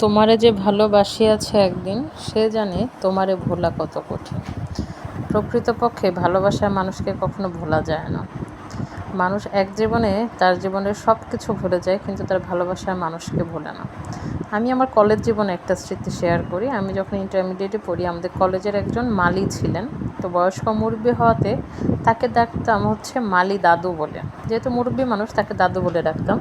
তোমারে যে ভালোবাসিয়াছে একদিন, সে জানে তোমারে ভোলা কত কঠিন। প্রকৃতপক্ষে ভালোবাসার মানুষকে কখনো ভোলা যায় না। মানুষ এক জীবনে তার জীবনের সব কিছু ভুলে যায়, কিন্তু তার ভালোবাসার মানুষকে ভোলে না। আমি আমার কলেজ জীবনে একটা স্মৃতি শেয়ার করি। আমি যখন ইন্টারমিডিয়েটে পড়ি, আমাদের কলেজের একজন মালি ছিলেন। তো বয়স্ক মুরব্বী হওয়াতে তাকে ডাকতাম হচ্ছে মালি দাদু বলে। যেহেতু মুরব্বী মানুষ, তাকে দাদু বলে ডাকতাম।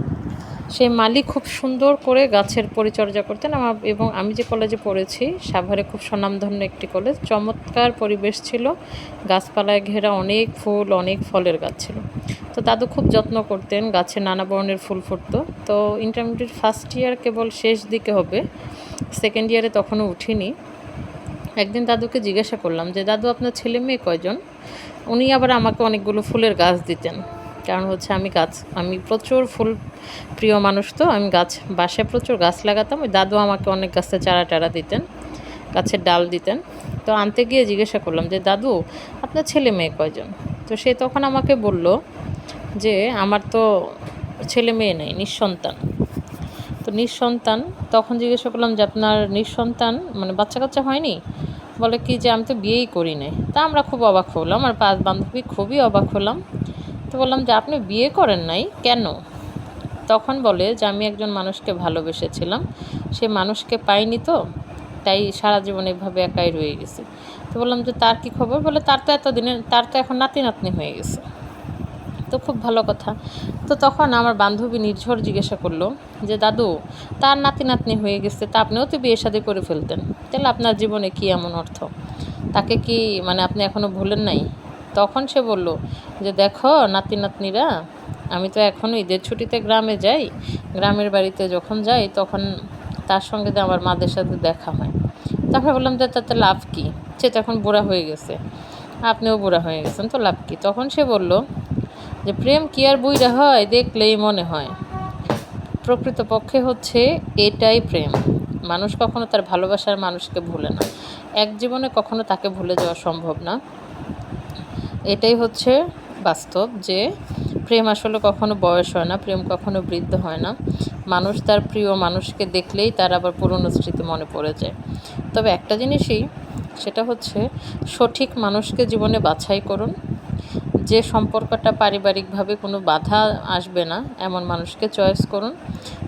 সেই মালি খুব সুন্দর করে গাছের পরিচর্যা করতেন। আমার এবং আমি যে কলেজে পড়েছি, সাভারে খুব স্বনামধন্য একটি কলেজ চমৎকার পরিবেশ ছিল। গাছপালায় ঘেরা অনেক ফুল, অনেক ফলের গাছ ছিল। তো দাদু খুব যত্ন করতেন, গাছে নানা বর্ণের ফুল ফুটতো। তো ইন্টারমিডিয়েট ফার্স্ট ইয়ার কেবল শেষ দিকে হবে সেকেন্ড ইয়ারে তখনও উঠিনি। একদিন দাদুকে জিজ্ঞাসা করলাম যে, দাদু, আপনার ছেলে মেয়ে কয়জন? উনি আবার আমাকে অনেকগুলো ফুলের গাছ দিতেন। কারণ হচ্ছে আমি গাছ, আমি প্রচুর ফুল প্রিয় মানুষ তো, আমি গাছ, বাসায় প্রচুর গাছ লাগাতাম। ওই দাদু আমাকে অনেক গাছের চারা টারা দিতেন, গাছের ডাল দিতেন। তো আনতে গিয়ে জিজ্ঞাসা করলাম যে, দাদু, আপনার ছেলে মেয়ে কয়জন? তো সে তখন আমাকে বলল যে, আমার তো ছেলে মেয়ে নেই, নিঃসন্তান। তো নিঃসন্তান, তখন জিজ্ঞাসা করলাম যে, আপনার নিঃসন্তান মানে বাচ্চা কাচ্চা হয়নি? বলে, কি যে আমি তো বিয়েই করি নাই। তা আমরা খুব অবাক হলাম আর পাঁচ বান্ধবী খুবই অবাক হলাম। তো বললাম যে, আপনি বিয়ে করেন নাই? কেন? তখন বলে যে, আমি একজন মানুষকে ভালোবেসেছিলাম। সে মানুষকে পাইনি তো, তাই সারা জীবন এভাবে একাই রয়ে গেছি। তো বললাম যে, তার কি খবর? বলে, তার তো এতদিনে, তার তো এখন নাতি নাতনি হয়ে গেছে। তো খুব ভালো কথা। তো তখন আমার বান্ধবী নির্ঝর জিজ্ঞাসা করল যে, দাদু, তার নাতি নাতনি হয়ে গেছে, তা আপনিও তো বিয়ে শাদি করে ফেলতেন। তাহলে আপনার জীবনে কি এমন অর্থ? তাকে কি মানে আপনি এখনও ভুলেন নাই? তখন সে বলল, যে দেখো নাতি নাতনিরা, আমি তো এখনও ঈদের ছুটিতে গ্রামে যাই। গ্রামের বাড়িতে যখন যাই, তখন তার সঙ্গে আমার মাদের সাথে দেখা হয়। তারপরে বললাম যে তাতে লাভ কী? সে তো এখন বুড়া হয়ে গেছে। আপনিও বুড়া হয়ে গেছেন, তো লাভ কী? তখন সে বলল, যে প্রেম কি আর বুইরা হয়, দেখলেই মনে হয়। প্রকৃতপক্ষে হচ্ছে এটাই প্রেম। মানুষ কখনো তার ভালোবাসার মানুষকে ভুলে না। এক জীবনে কখনো তাকে ভুলে যাওয়া সম্ভব না। এটাই হচ্ছে বাস্তব যে প্রেম আসলে কখনো বয়স হয় না, প্রেম কখনো বৃদ্ধ হয় না। মানুষ তার প্রিয় মানুষকে দেখলেই তার আবার পুরনো স্মৃতি মনে পড়ে যায়। তবে একটা জিনিসই, সেটা হচ্ছে সঠিক মানুষকে জীবনে বাছাই করুন। যে সম্পর্কটা পারিবারিকভাবে কোনো বাধা আসবে না, এমন মানুষকে চয়েস করুন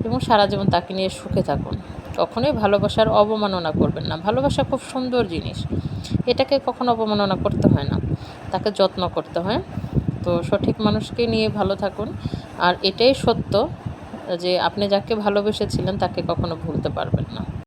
এবং সারা জীবন তাকে নিয়ে সুখে থাকুন। কখনোই ভালোবাসার অবমাননা করবেন না। ভালোবাসা খুব সুন্দর জিনিস। এটাকে কখনো অবমাননা করতে হয় না। তাকে যত্ন করতে হয়। তো সঠিক মানুষকে নিয়ে ভালো থাকুন। আর এটাই সত্য যে আপনি যাকে ভালোবেসেছিলেন তাকে কখনো ভুলতে পারবেন না।